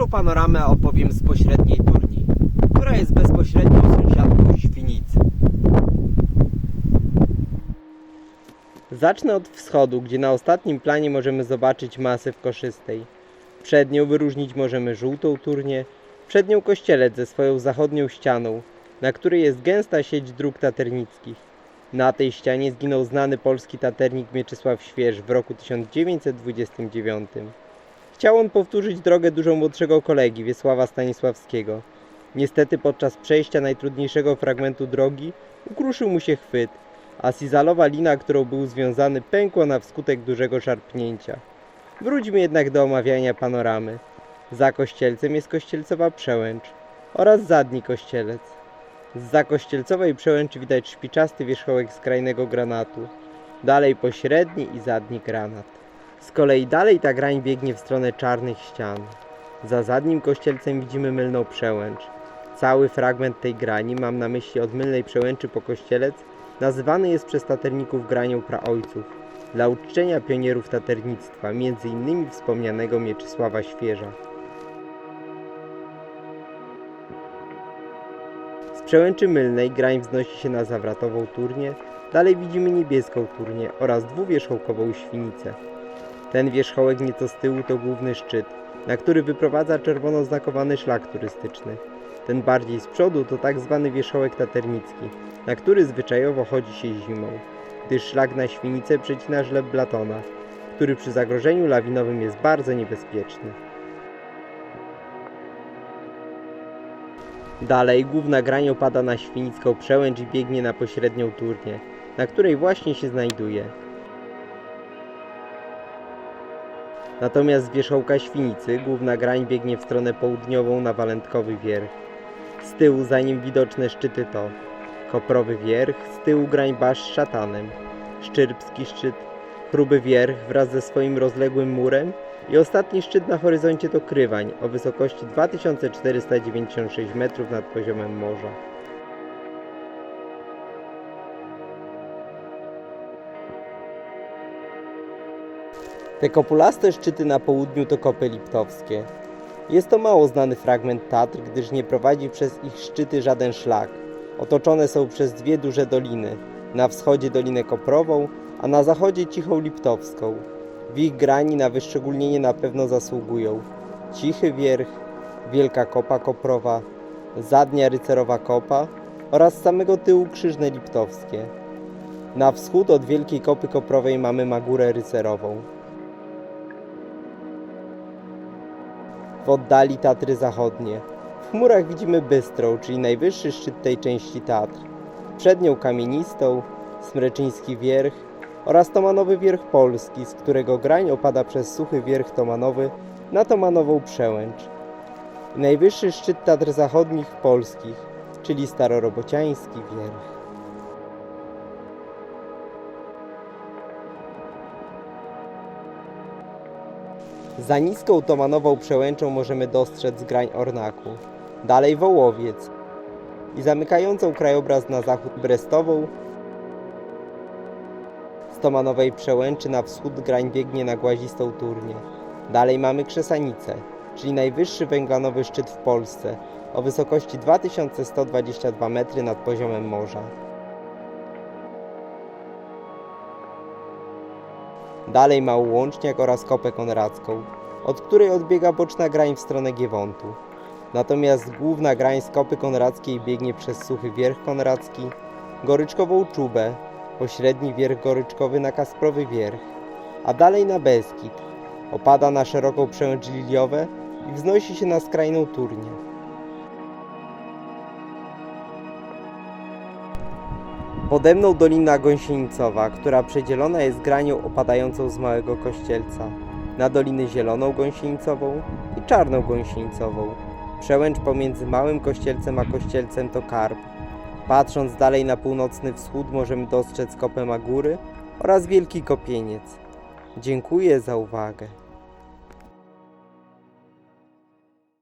Dzisiejszą panoramę opowiem z pośredniej turni, która jest bezpośrednią sąsiadką Świnicy. Zacznę od wschodu, gdzie na ostatnim planie możemy zobaczyć masyw koszystej. Przed nią wyróżnić możemy żółtą turnię, przed nią kościelec ze swoją zachodnią ścianą, na której jest gęsta sieć dróg taternickich. Na tej ścianie zginął znany polski taternik Mieczysław Śwież w roku 1929. Chciał on powtórzyć drogę dużo młodszego kolegi Wiesława Stanisławskiego. Niestety podczas przejścia najtrudniejszego fragmentu drogi ukruszył mu się chwyt, a sizalowa lina, którą był związany, pękła na wskutek dużego szarpnięcia. Wróćmy jednak do omawiania panoramy. Za kościelcem jest kościelcowa przełęcz oraz zadni kościelec. Z za kościelcowej przełęczy widać szpiczasty wierzchołek skrajnego granatu. Dalej pośredni i zadni granat. Z kolei dalej ta grań biegnie w stronę czarnych ścian. Za zadnim kościelcem widzimy mylną przełęcz. Cały fragment tej grani, mam na myśli od mylnej przełęczy po kościelec, nazywany jest przez taterników granią praojców, dla uczczenia pionierów taternictwa, innymi wspomnianego Mieczysława Świeża. Z przełęczy mylnej grań wznosi się na zawratową turnię, dalej widzimy niebieską turnię oraz dwuwierzchołkową świnicę. Ten wierzchołek nieco z tyłu to główny szczyt, na który wyprowadza czerwono znakowany szlak turystyczny. Ten bardziej z przodu to tak zwany wierzchołek taternicki, na który zwyczajowo chodzi się zimą, gdyż szlak na świnicę przecina żleb Blatona, który przy zagrożeniu lawinowym jest bardzo niebezpieczny. Dalej główna grań opada na świnicką przełęcz i biegnie na pośrednią turnię, na której właśnie się znajduje. Natomiast z wierzchołka Świnicy główna grań biegnie w stronę południową na Walentkowy Wierch. Z tyłu za nim widoczne szczyty to Koprowy Wierch, z tyłu grań Basz z Szatanem, Szczyrpski Szczyt, Chruby Wierch wraz ze swoim rozległym murem i ostatni szczyt na horyzoncie to Krywań o wysokości 2496 metrów nad poziomem morza. Te kopulaste szczyty na południu to kopy liptowskie. Jest to mało znany fragment Tatr, gdyż nie prowadzi przez ich szczyty żaden szlak. Otoczone są przez dwie duże doliny. Na wschodzie Dolinę Koprową, a na zachodzie Cichą Liptowską. W ich grani na wyszczególnienie na pewno zasługują Cichy Wierch, Wielka Kopa Koprowa, Zadnia Rycerowa Kopa oraz z samego tyłu Krzyżne Liptowskie. Na wschód od Wielkiej Kopy Koprowej mamy Magurę Rycerową. W oddali Tatry Zachodnie. W chmurach widzimy Bystrą, czyli najwyższy szczyt tej części Tatr. Przed nią Kamienistą, Smreczyński Wierch oraz Tomanowy Wierch Polski, z którego grań opada przez suchy wierch Tomanowy na Tomanową Przełęcz. I najwyższy szczyt Tatr Zachodnich Polskich, czyli Starorobociański Wierch. Za niską tomanową przełęczą możemy dostrzec grań Ornaku, dalej Wołowiec i zamykającą krajobraz na zachód Brestową. Z tomanowej przełęczy na wschód grań biegnie na głazistą turnię. Dalej mamy Krzesanicę, czyli najwyższy węglanowy szczyt w Polsce o wysokości 2122 metry nad poziomem morza. Dalej Mały Łączniak oraz Kopę Konradzką, od której odbiega boczna grań w stronę Giewontu. Natomiast główna grań z Kopy Konradzkiej biegnie przez Suchy Wierch Konradzki, Goryczkową Czubę, pośredni wierch Goryczkowy na Kasprowy Wierch, a dalej na Beskid. Opada na szeroką przełęcz Liliowe i wznosi się na skrajną turnię. Pode mną Dolina Gąsienicowa, która przedzielona jest granią opadającą z Małego Kościelca. Na Dolinę Zieloną Gąsienicową i Czarną Gąsienicową. Przełęcz pomiędzy Małym Kościelcem a Kościelcem to Karp. Patrząc dalej na północny wschód możemy dostrzec Kopę Magury oraz Wielki Kopieniec. Dziękuję za uwagę.